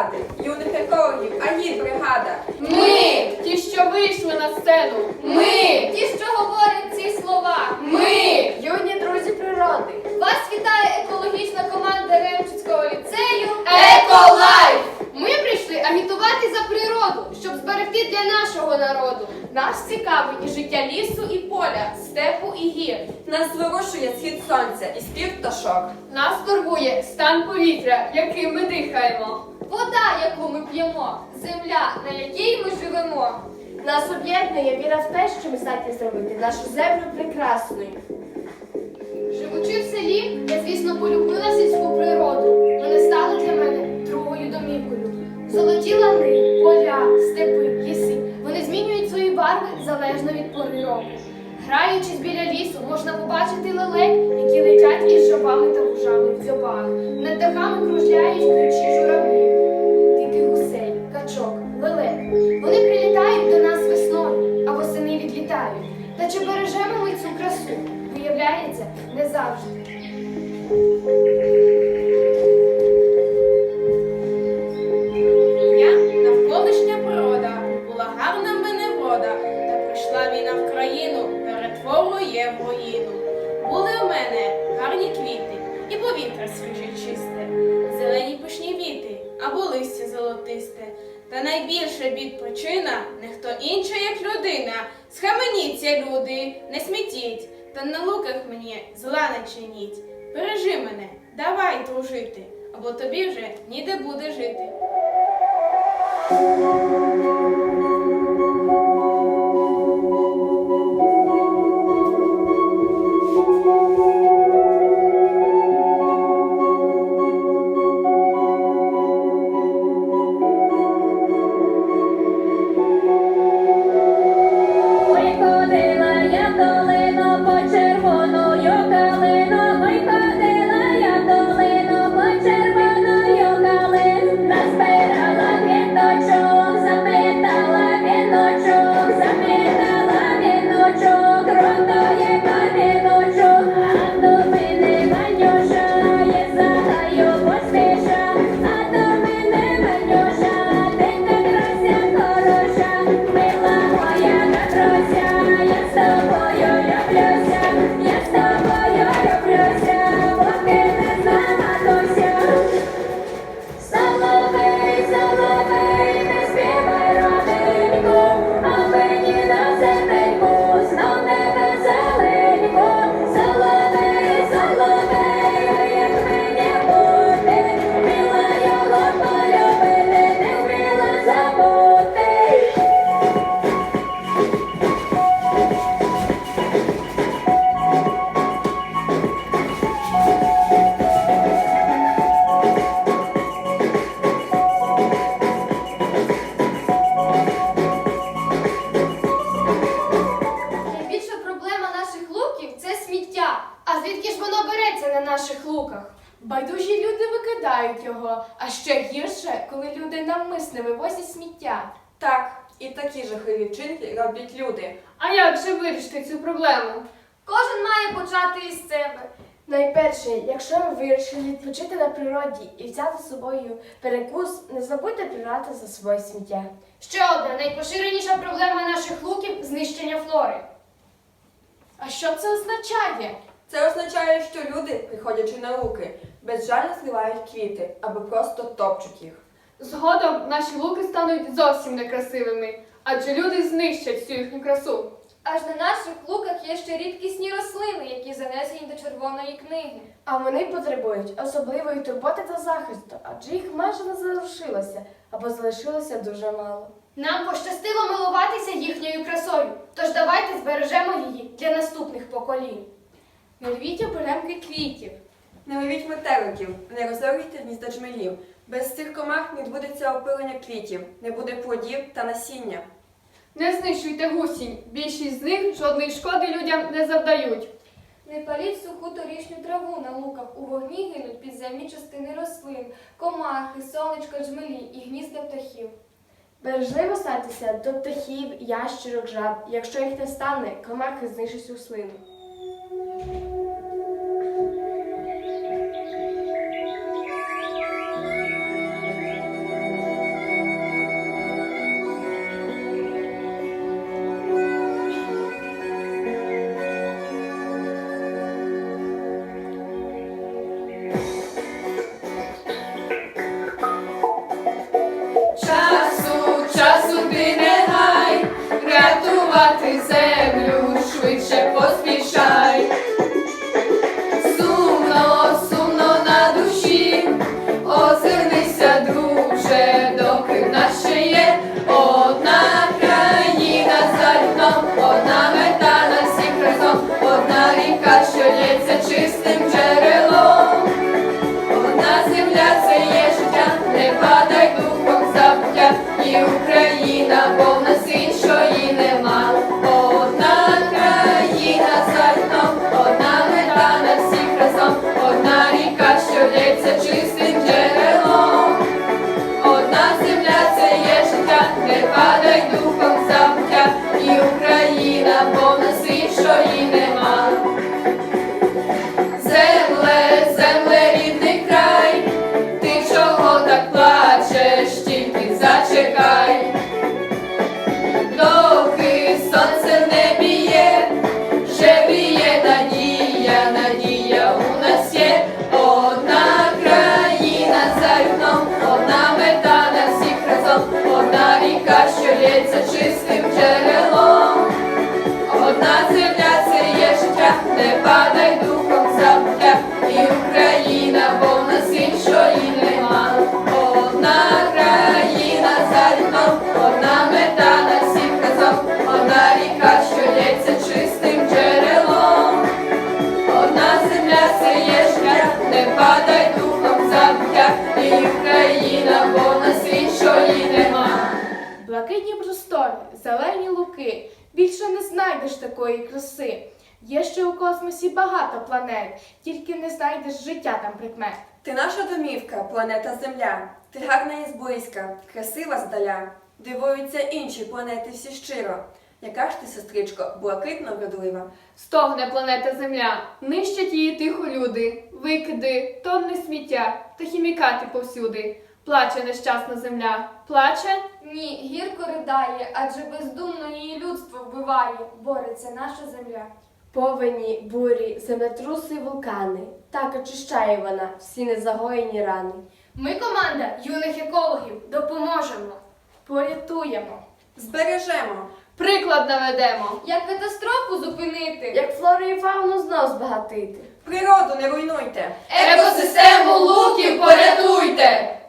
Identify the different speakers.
Speaker 1: суттєві юних екологів, АГІ бригада.
Speaker 2: Ми, ті, що вийшли на сцену. Ми, ті, що говорять ці слова. Ми, юні друзі природи. Вас вітає екологічна команда Ремчицького ліцею Еколайф. Ми прийшли агітувати за природу, щоб зберегти для нашого народу. Нас цікавить і життя лісу і поля, степу і гір.
Speaker 1: Нас вирушує схід сонця і спів пташок.
Speaker 2: Нас турбує стан повітря, яким ми дихаємо. Вода, яку ми п'ємо, земля, на якій ми живемо.
Speaker 3: Нас об'єднує віра в те, що ми здатні зробити нашу землю прекрасною.
Speaker 2: Живучи в селі, я, звісно, полюбила сільську природу. Вони стали для мене другою домівкою. Золоті лани, поля, степи, ліси. Вони змінюють свої барви залежно від пори року. Граючись біля лісу, можна побачити лелек, які летять із жабами та вужами в дзьобах. Над дахами кружляють ключі журавлі, диких гусей, качок, лелек. Вони прилітають до нас весною, а восени відлітають. Та чи бережемо ми цю красу? Виявляється, не завжди.
Speaker 4: Повітря свіже чисте, зелені пишні віти, або листя золотисте. Та найбільша бід причина не хто інша, як людина. Схаменіться, люди, не смітіть, та на луках мені зла не чиніть. Бережи мене, давай дружити, або тобі вже ніде буде жити.
Speaker 5: Його,
Speaker 2: а ще гірше, коли люди навмисне вивозять сміття.
Speaker 1: Так, і такі жахливі вчинки роблять люди.
Speaker 2: А як же вирішити цю проблему? Кожен має почати із себе.
Speaker 3: Найперше, якщо ви вирішили відпочити на природі і взяти з собою перекус, не забудьте прибрати за собою сміття.
Speaker 2: Ще одна найпоширеніша проблема наших луків знищення флори. А що це означає?
Speaker 1: Це означає, що люди, приходячи на луки, безжально зливають квіти або просто топчуть їх.
Speaker 2: Згодом наші луки стануть зовсім некрасивими, адже люди знищать всю їхню красу.
Speaker 6: Аж на наших луках є ще рідкісні рослини, які занесені до червоної книги.
Speaker 3: А вони потребують особливої турботи та захисту, адже їх майже не залишилося або залишилося дуже мало.
Speaker 2: Нам пощастило милуватися їхньою красою, тож давайте збережемо її для наступних поколінь. Не рвіть оберемки квітів.
Speaker 1: Не ловіть метеликів, не розорюйте гнізда джмелів. Без цих комах не відбудеться опилення квітів, не буде плодів та насіння.
Speaker 2: Не знищуйте гусінь. Більшість з них жодної шкоди людям не завдають.
Speaker 6: Не паліть суху торішню траву на луках. У вогні гинуть підземні частини рослин, комахи, сонечка, джмелі і гнізда птахів.
Speaker 3: Бережливо ставтеся до птахів, ящерок, жаб. Якщо їх не стане, комахи знищать рослину. Зелені луки, більше не знайдеш такої краси. Є ще у космосі багато планет, тільки не знайдеш життя там прикмет.
Speaker 1: Ти наша домівка, планета Земля. Ти гарна і зблизька, красива здаля. Дивуються інші планети всі щиро. Яка ж ти, сестричко, блакитно вродлива.
Speaker 7: Стогне планета Земля, нищать її тихо люди, викиди, тонни сміття та хімікати повсюди. Плаче нещасна земля, плаче.
Speaker 6: Ні, гірко ридає, адже бездумно її людство вбиває. Бореться наша земля.
Speaker 3: Повені, бурі, землетруси, вулкани. Так очищає вона всі незагоєні рани.
Speaker 2: Ми команда юних екологів допоможемо.
Speaker 3: Порятуємо.
Speaker 1: Збережемо.
Speaker 7: Приклад наведемо.
Speaker 6: Як катастрофу зупинити?
Speaker 3: Як флору і фауну знов збагатити.
Speaker 1: Природу не руйнуйте.
Speaker 7: Екосистему луків порятуйте!